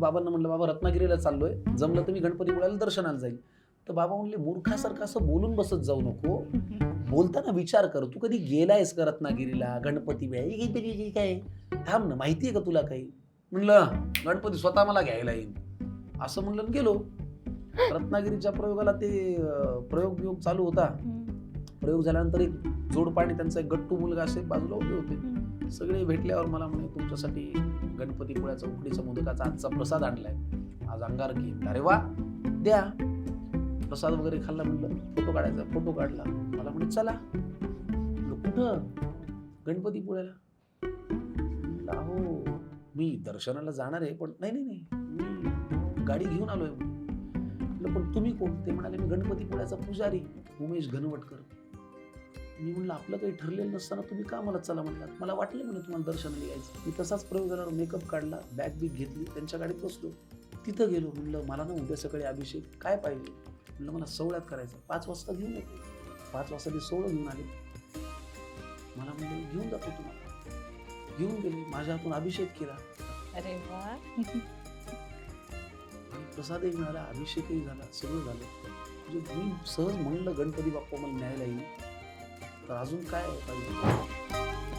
बाबांना म्हणलं बाबा रत्नागिरीला चाललोय. जमलं तर मी गणपतीपुळ्याला दर्शनाला जाईल तर बाबा म्हणले मूर्खासारखं असं बोलून बसत जाऊ नको. बोलताना विचार कर. तू कधी गेलायस का रत्नागिरीला? गणपती हे काय? थांब ना माहिती आहे का तुला काही? म्हणलं गणपती स्वतः मला घ्यायला येईल असं म्हणलं गेलो. रत्नागिरीच्या प्रयोगाला ते प्रयोग बियोग चालू होता. प्रयोग झाल्यानंतर एक जोडपाणी त्यांचा एक गट्टू मुलगा असे बाजूला उभे होते. सगळे भेटल्यावर मला म्हणे तुमच्यासाठी गणपतीपुळ्याचा उकडीचा मोदकाचा आजचा प्रसाद आणलाय. आज अंगार घे अरे वा द्या. प्रसाद वगैरे खाल्ला म्हणलं फोटो काढायचा फोटो काढला. मला म्हणे चला. कुठं? गणपतीपुळ्याला हो मी दर्शनाला जाणार आहे पण नाही नाही नाही मी गाडी घेऊन आलोय. पण तुम्ही कोण? ते म्हणाले मी गणपतीपुळ्याचा पुजारी उमेश घनवटकर. मी म्हणलं आपलं काही ठरलेलं नसताना तुम्ही का मला चला म्हणलात? मला वाटलं म्हणलं तुम्हाला दर्शनाला यायचं. मी तसाच प्रयोग झाल्यावर मेकअप काढला बॅग बिग घेतली त्यांच्या गाडीत बसलो. तिथं गेलो म्हणलं मला ना उद्या सकाळी अभिषेक काय पाहिजे? म्हणलं मला सोहळ्यात करायचं पाच वाजता घेऊन येतो. पाच वाजता ते सोहळं घेऊन आले. मला म्हणलं घेऊन जातो तुम्हाला. घेऊन गेले माझ्या हातून अभिषेक केला. अरे आणि प्रसादही मिळाला अभिषेकही झाला सगळं झालं. म्हणजे मी सहज म्हणलं गणपती बाप्पा मला न्यायला येईल. तर अजून काय पाहिजे?